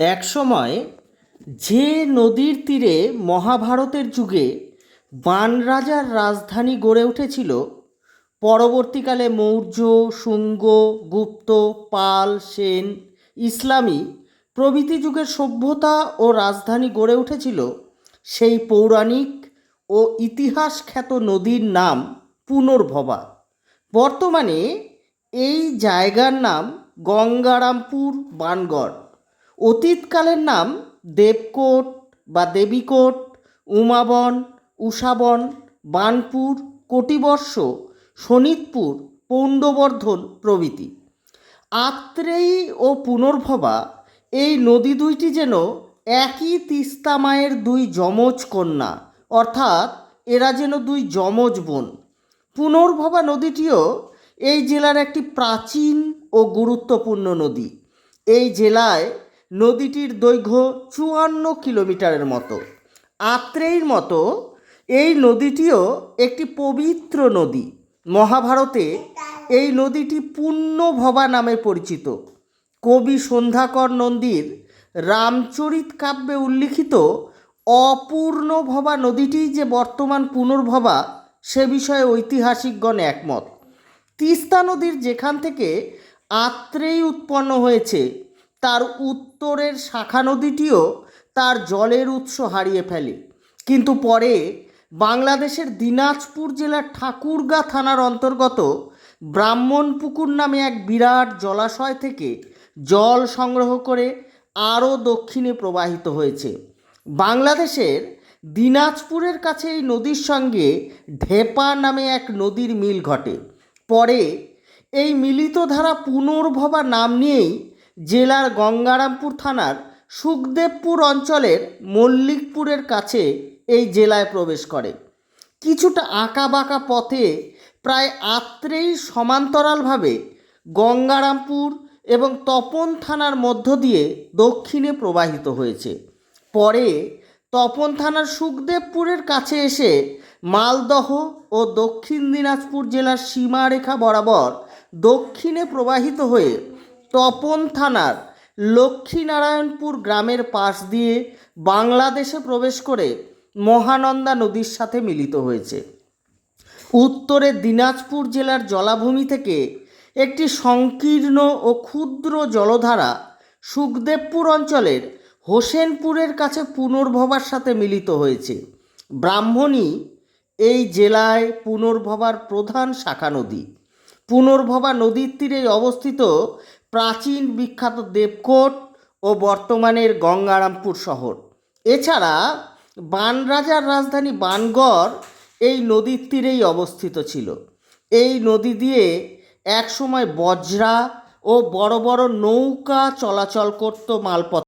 একসময় যে নদীর তীরে মহাভারতের যুগে বান রাজার রাজধানী গড়ে উঠেছিল, পরবর্তীকালে মৌর্য, শুঙ্গ, গুপ্ত, পাল, সেন, ইসলামী প্রভৃতি যুগের সভ্যতা ও রাজধানী গড়ে উঠেছিল, সেই পৌরাণিক ও ইতিহাস খ্যাত নদীর নাম পুনর্ভবা। বর্তমানে এই জায়গার নাম গঙ্গারামপুর বানগড় অতীতকালের নাম দেবকোট বা দেবীকোট, উমাবন, উষাবন, বানপুর, কোটিবর্ষ শোনিতপুর পৌণ্ডবর্ধন প্রভৃতি। আত্রেয়ী ও পুনর্ভবা এই নদী দুইটি যেন একই তিস্তা মায়ের দুই যমজ কন্যা, অর্থাৎ এরা যেন দুই যমজ বোন। পুনর্ভবা নদীটিও এই জেলার একটি প্রাচীন ও গুরুত্বপূর্ণ নদী। এই জেলায় নদীটির দৈর্ঘ্য চুয়ান্ন কিলোমিটারের মতো। আত্রেয়ীর মতো এই নদীটিও একটি পবিত্র নদী। মহাভারতে এই নদীটি পূর্ণভবা নামে পরিচিত। কবি সন্ধ্যাকর নন্দীর রামচরিত কাব্যে উল্লিখিত অপূর্ণভবা নদীটি যে বর্তমান পুনর্ভবা, সে বিষয়ে ঐতিহাসিকগণ একমত। তিস্তা নদীর যেখান থেকে আত্রেই উৎপন্ন হয়েছে তার উত্তরের শাখা নদীটিও তার জলের উৎস হারিয়ে ফেলে। কিন্তু পরে বাংলাদেশের দিনাজপুর জেলার ঠাকুরগা থানার অন্তর্গত ব্রাহ্মণপুকুর নামে এক বিরাট জলাশয় থেকে জল সংগ্রহ করে আরও দক্ষিণে প্রবাহিত হয়েছে। বাংলাদেশের দিনাজপুরের কাছে এই নদীর সঙ্গে ঢেপা নামে এক নদীর মিল ঘটে। পরে এই মিলিত ধারা পুনর্ভবা নাম নিয়েই জেলার গঙ্গারামপুর থানার সুখদেবপুর অঞ্চলের মল্লিকপুরের কাছে এই জেলায় প্রবেশ করে। কিছুটা আঁকা বাঁকা পথে প্রায় আত্রেই সমান্তরালভাবে গঙ্গারামপুর এবং তপন থানার মধ্য দিয়ে দক্ষিণে প্রবাহিত হয়েছে। পরে তপন থানার সুখদেবপুরের কাছে এসে মালদহ ও দক্ষিণ দিনাজপুর জেলার সীমারেখা বরাবর দক্ষিণে প্রবাহিত হয়ে তপন থানার লক্ষ্মীনারায়ণপুর গ্রামের পাশ দিয়ে বাংলাদেশে প্রবেশ করে মহানন্দা নদীর সাথে মিলিত হয়েছে। উত্তরে দিনাজপুর জেলার জলাভূমি থেকে একটি সংকীর্ণ ও ক্ষুদ্র জলধারা সুখদেবপুর অঞ্চলের হোসেনপুরের কাছে পুনর্ভবার সাথে মিলিত হয়েছে। ব্রাহ্মণী এই জেলায় পুনর্ভবার প্রধান শাখা নদী। পুনর্ভবা নদীর তীরে অবস্থিত প্রাচীন বিখ্যাত দেবকোট ও বর্তমানের গঙ্গারামপুর শহর। এছাড়া বান রাজার রাজধানী বানগড় এই নদীর তীরেই অবস্থিত ছিল। এই নদী দিয়ে একসময় বজ্রা ও বড় বড় নৌকা চলাচল করত মালপত্র